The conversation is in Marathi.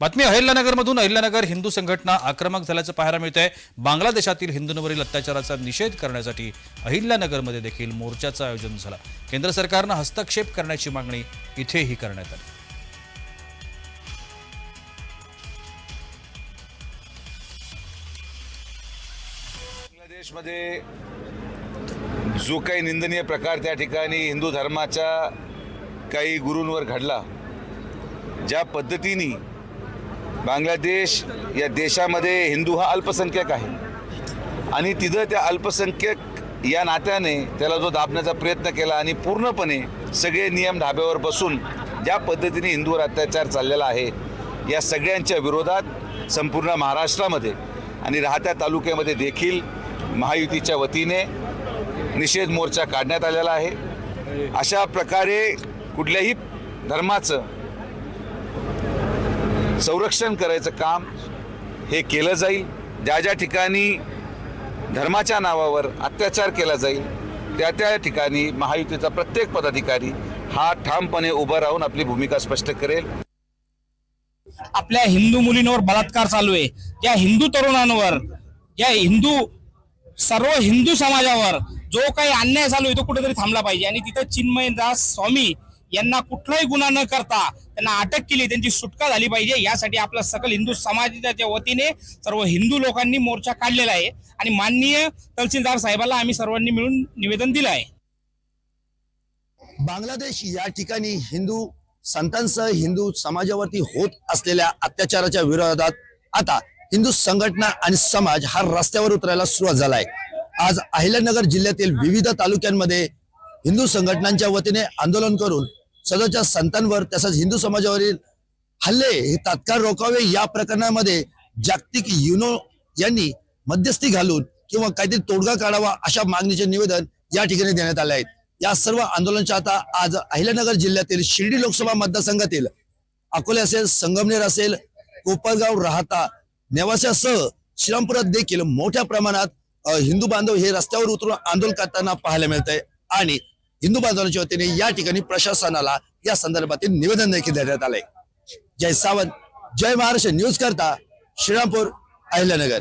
बातमी अहिल्यानगरमधून अहिल्यानगर हिंदू संघटना आक्रमक झाल्याचं पाहायला मिळत आहे बांगलादेशातील हिंदूंवरील अत्याचाराचा निषेध करण्यासाठी अहिल्यानगरमध्ये देखील मोर्चाचं आयोजन झालं. केंद्र सरकारनं हस्तक्षेप करण्याची मागणी इथेही करण्यात आली. बांगलादेशमध्ये जो काही निंदनीय प्रकार त्या ठिकाणी हिंदू धर्माच्या काही गुरूंवर घडला ज्या पद्धतीने बांगलादेश या देशामध्ये हिंदू हा अल्पसंख्यक आहे. आणि तिथं त्या अल्पसंख्यक या नात्याने त्याला जो दाबण्याचा प्रयत्न केला आणि पूर्णपणे सगळे नियम धाब्यावर बसून ज्या पद्धतीने हिंदूवर अत्याचार चाललेला आहे या सगळ्यांच्या विरोधात संपूर्ण महाराष्ट्रामध्ये आणि राहत्या तालुक्यामध्ये देखील महायुतीच्या वतीने निषेध मोर्चा काढण्यात आलेला आहे. अशा प्रकारे कुठल्याही धर्माचं संरक्षण करायचं काम हे केलं जाईल. ज्या ज्या ठिकाणी धर्माच्या नावावर अत्याचार केला जाईल त्या त्या ठिकाणी महायुतीचा प्रत्येक पदाधिकारी हा ठामपणे उभं राहून आपली भूमिका स्पष्ट करेल. आपल्या हिंदू मुलींवर बलात्कार चालू आहे. या हिंदू तरुणांवर या हिंदू सर्व हिंदू समाजावर जो काही अन्याय चालू आहे तो कुठेतरी थांबला पाहिजे. आणि तिथं चिन्मय दास स्वामी यांना कुठलाही गुन्हा न करता त्यांना अटक केली त्यांची सुटका झाली पाहिजे. यासाठी आपला सकल हिंदू समाजाच्या वतीने सर्व हिंदू लोकांनी मोर्चा काढलेला आहे. आणि माननीय तहसीलदार साहेबाला आम्ही सर्वांनी मिळून निवेदन दिलं आहे. बांगलादेश या ठिकाणी हिंदू संतांसह हिंदू समाजावरती होत असलेल्या अत्याचाराच्या विरोधात आता हिंदू संघटना आणि समाज हा रस्त्यावर उतरायला सुरुवात झालाय. आज अहिल्यानगर जिल्ह्यातील विविध तालुक्यांमध्ये हिंदू संघटनांच्या वतीने आंदोलन करून सदरच्या संतांवर तसंच हिंदू समाजावरील हल्ले हे तात्काळ रोखावे या प्रकरणामध्ये जागतिक युनो यांनी मध्यस्थी घालून किंवा काहीतरी तोडगा काढावा अशा मागणीचे निवेदन या ठिकाणी देण्यात आले आहेत. या सर्व आंदोलनाच्या आता आज अहिल्यानगर जिल्ह्यातील शिर्डी लोकसभा मतदारसंघातील अकोले असेल संगमनेर असेल कोपरगाव राहता नेवास्यासह श्रीरामपुरात देखील मोठ्या प्रमाणात हिंदू बांधव हे रस्त्यावर उतरून आंदोलन करताना पाहायला मिळत आहे आणि हिंदू बांधवांच्या वतीने या ठिकाणी प्रशासनाला या संदर्भातील निवेदन देखील देण्यात आलंय. जय सावंत जय महाराष्ट्र न्यूज करता श्रीरामपूर अहिल्यानगर.